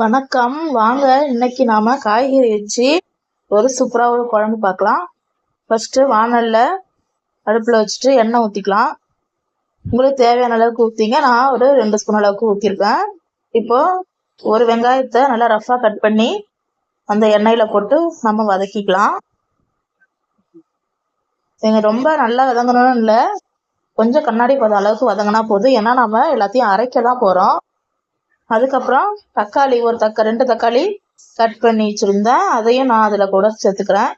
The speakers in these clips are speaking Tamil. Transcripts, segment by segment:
வணக்கம். வாங்க இன்னைக்கு நாம காய்கறி வச்சு ஒரு சூப்பராக ஒரு குழம்பு பார்க்கலாம். ஃபஸ்ட்டு வானலில் அடுப்பில் வச்சுட்டு எண்ணெய் ஊற்றிக்கலாம் உங்களுக்கு தேவையான அளவுக்கு ஊற்றிங்க நான் ஒரு ரெண்டு ஸ்பூன் அளவுக்கு ஊற்றிருக்கேன் இப்போ ஒரு வெங்காயத்தை நல்லா ரஃப்பாக கட் பண்ணி அந்த எண்ணெயில் போட்டு நம்ம வதக்கிக்கலாம். நீங்கள் ரொம்ப நல்லா வதங்கணும்னு இல்லை. கொஞ்சம் கண்ணாடி பதம். அளவுக்கு வதங்கினா போதும். ஏன்னா நம்ம எல்லாத்தையும் அரைக்க தான் போகிறோம் அதுக்கப்புறம் தக்காளி ஒரு தக்க ரெண்டு தக்காளி கட் பண்ணி வச்சுருந்தேன். அதையும் நான் அதில் கூட சேர்த்துக்கிறேன்.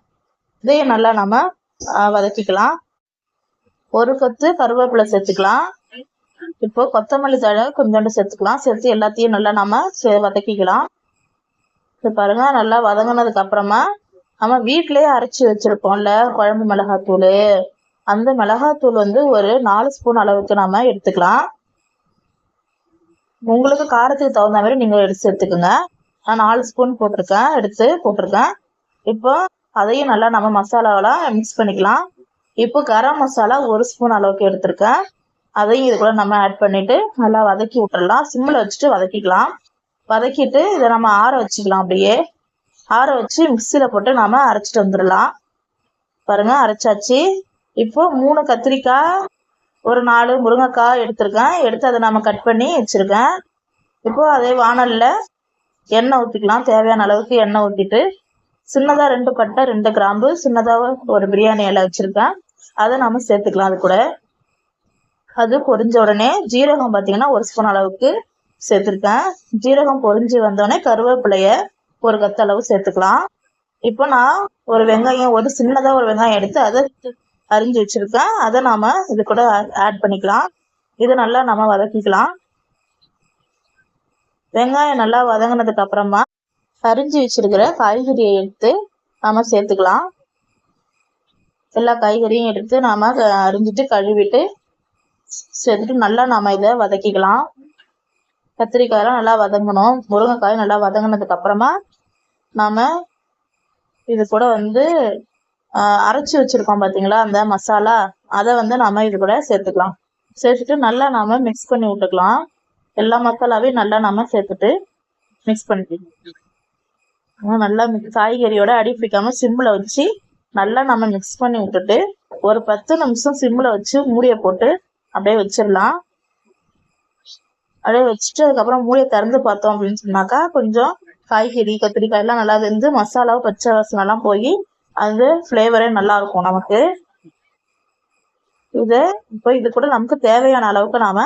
இதையும் நல்லா நம்ம வதக்கிக்கலாம். ஒரு கொத்து கருவேப்பிலை சேர்த்துக்கலாம். இப்போ கொத்தமல்லி தழை கொஞ்சோண்டு சேர்த்துக்கலாம். சேர்த்து எல்லாத்தையும் நல்லா நம்ம வதக்கிக்கலாம். இப்போ பாருங்க நல்லா வதங்கினதுக்கு அப்புறமா நம்ம வீட்டிலேயே அரைச்சி வச்சிருப்போம்ல குழம்பு மிளகாத்தூள். அந்த மிளகாத்தூள் வந்து ஒரு நாலு ஸ்பூன் அளவுக்கு நம்ம எடுத்துக்கலாம். உங்களுக்கு காரத்துக்கு தகுந்த மாதிரி நீங்கள் எடுத்து எடுத்துக்கோங்க. நான் நாலு ஸ்பூன் போட்டிருக்கேன். எடுத்து போட்டிருக்கேன். இப்போ அதையும் நல்லா நம்ம மசாலாவெல்லாம் மிக்ஸ் பண்ணிக்கலாம். இப்போ கரம் மசாலா ஒரு ஸ்பூன் அளவுக்கு எடுத்திருக்கேன். அதையும் இது கூட நம்ம ஆட் பண்ணிட்டு நல்லா வதக்கி விட்டுறலாம். சிம்மில் வச்சுட்டு வதக்கிக்கலாம். வதக்கிட்டு இதை நம்ம ஆற வச்சுக்கலாம் அப்படியே. ஆற வச்சு மிக்சியில் போட்டு நம்ம அரைச்சிட்டு வந்துடலாம். பாருங்கள் அரைச்சாச்சு. இப்போ மூணு கத்திரிக்காய் ஒரு நாலு முருங்கைக்காய் எடுத்திருக்கேன். எடுத்து அதை நம்ம கட் பண்ணி வச்சுருக்கேன். இப்போ அதே வானலில் எண்ணெய் ஊற்றிக்கலாம் தேவையான அளவுக்கு எண்ணெய் ஊற்றிட்டு சின்னதாக ரெண்டு பட்டை ரெண்டு கிராம்பு சின்னதாக ஒரு பிரியாணி இலை வச்சுருக்கேன். அதை நம்ம சேர்த்துக்கலாம் அது கூட. அது பொரிஞ்ச உடனே ஜீரகம் பார்த்தீங்கன்னா ஒரு ஸ்பூன் அளவுக்கு சேர்த்துருக்கேன். ஜீரகம் பொரிஞ்சு வந்தோடனே கருவேப்பிலைய ஒரு கத்தளவு சேர்த்துக்கலாம். இப்போ நான் ஒரு வெங்காயம் ஒரு சின்னதாக ஒரு வெங்காயம் எடுத்து அதை அரிஞ்சு வச்சிருக்கேன் அதை நாம இது கூட ஆட் பண்ணிக்கலாம். இதை நல்லா நம்ம வதக்கிக்கலாம். வெங்காயம் நல்லா வதங்கினதுக்கு அப்புறமா அரிஞ்சு வச்சிருக்கிற காய்கறியை எடுத்து நாம சேர்த்துக்கலாம். எல்லா காய்கறியும் எடுத்து நாம அரிஞ்சிட்டு கழுவிட்டு சேர்த்துட்டு நல்லா நாம இதை வதக்கிக்கலாம். கத்திரிக்காயெல்லாம் நல்லா வதங்கணும். முருங்கைக்காய் நல்லா வதங்கினதுக்கு அப்புறமா நாம இது கூட வந்து அரைச்சி வச்சிருக்கோம் பார்த்தீங்களா அந்த மசாலா. அதை வந்து நாம இது கூட சேர்த்துக்கலாம். சேர்த்துட்டு நல்லா நாம மிக்ஸ் பண்ணி விட்டுக்கலாம். எல்லா மசாலாவையும் நல்லா நாம் சேர்த்துட்டு மிக்ஸ் பண்ணிக்கலாம். நல்லா மிக்ஸ் காய்கறியோட அடி பிடிக்காம சிம்மில் வச்சு நல்லா நம்ம மிக்ஸ் பண்ணி விட்டுட்டு ஒரு பத்து நிமிஷம் சிம்மில் வச்சு மூடியை போட்டு அப்படியே வச்சிடலாம். அப்படியே வச்சுட்டு அதுக்கப்புறம் மூடியை திறந்து பார்த்தோம் அப்படின்னு சொன்னாக்கா கொஞ்சம் காய்கறி கத்திரிக்காய் எல்லாம் நல்லா வெந்து மசாலாவும் பச்சை வாசனெல்லாம் போய் அது ஃப்ளேவரே நல்லா இருக்கும் நமக்கு. இது இப்போ இது கூட நமக்கு தேவையான அளவுக்கு நாம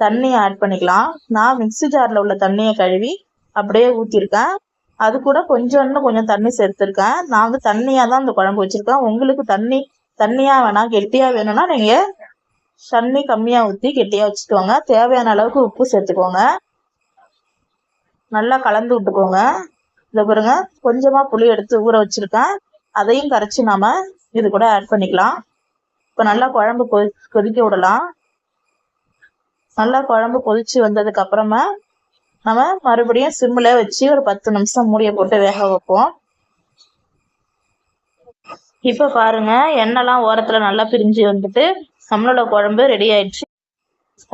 தண்ணியை ஆட் பண்ணிக்கலாம். நான் மிக்சி ஜாரில் உள்ள தண்ணியை கழுவி அப்படியே ஊற்றிருக்கேன் அது கூட கொஞ்சம் இன்னும் கொஞ்சம் தண்ணி சேர்த்துருக்கேன். நான் வந்து தண்ணியாக தான் அந்த குழம்பு வச்சுருக்கேன். உங்களுக்கு தண்ணி தண்ணியாக வேணாம் கெட்டியாக வேணும்னா நீங்கள் தண்ணி கம்மியாக ஊற்றி கெட்டியாக வச்சுக்கோங்க. தேவையான அளவுக்கு உப்பு சேர்த்துக்கோங்க. நல்லா கலந்து விட்டுக்கோங்க. இதை பாருங்க கொஞ்சமாக புளி எடுத்து ஊற வச்சுருக்கேன். அதையும் கரைச்சி நாம இது கூட ஆட் பண்ணிக்கலாம். இப்போ நல்லா குழம்பு கொதி கொதிக்க விடலாம். நல்லா குழம்பு கொதிச்சு வந்ததுக்கு அப்புறமா நம்ம மறுபடியும் சிம்மில் வச்சு ஒரு பத்து நிமிஷம் மூடிய போட்டு வேக வைப்போம். இப்போ பாருங்க எண்ணெய்லாம் ஓரத்தில் நல்லா பிரிஞ்சு வந்துட்டு நம்மளோட குழம்பு ரெடி ஆயிடுச்சு.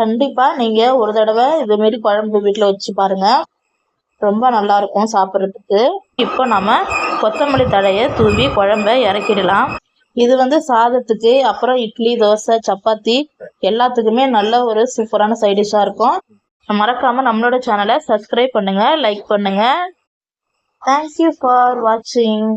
கண்டிப்பாக நீங்கள் ஒரு தடவை இதுமாரி குழம்பு வீட்டில் வச்சு பாருங்க. ரொம்ப நல்லா இருக்கும் சாப்பிட்றதுக்கு. இப்போ நம்ம கொத்தமல்லி தழையை தூவி குழம்ப இறக்கிடலாம். இது வந்து சாதத்துக்கு அப்புறம் இட்லி தோசை சப்பாத்தி எல்லாத்துக்குமே நல்ல ஒரு சூப்பரான சைட் டிஷ்ஷாக இருக்கும். மறக்காமல் நம்மளோட சேனலை சப்ஸ்கிரைப் பண்ணுங்கள் லைக் பண்ணுங்கள் தேங்க்யூ ஃபார் வாட்சிங்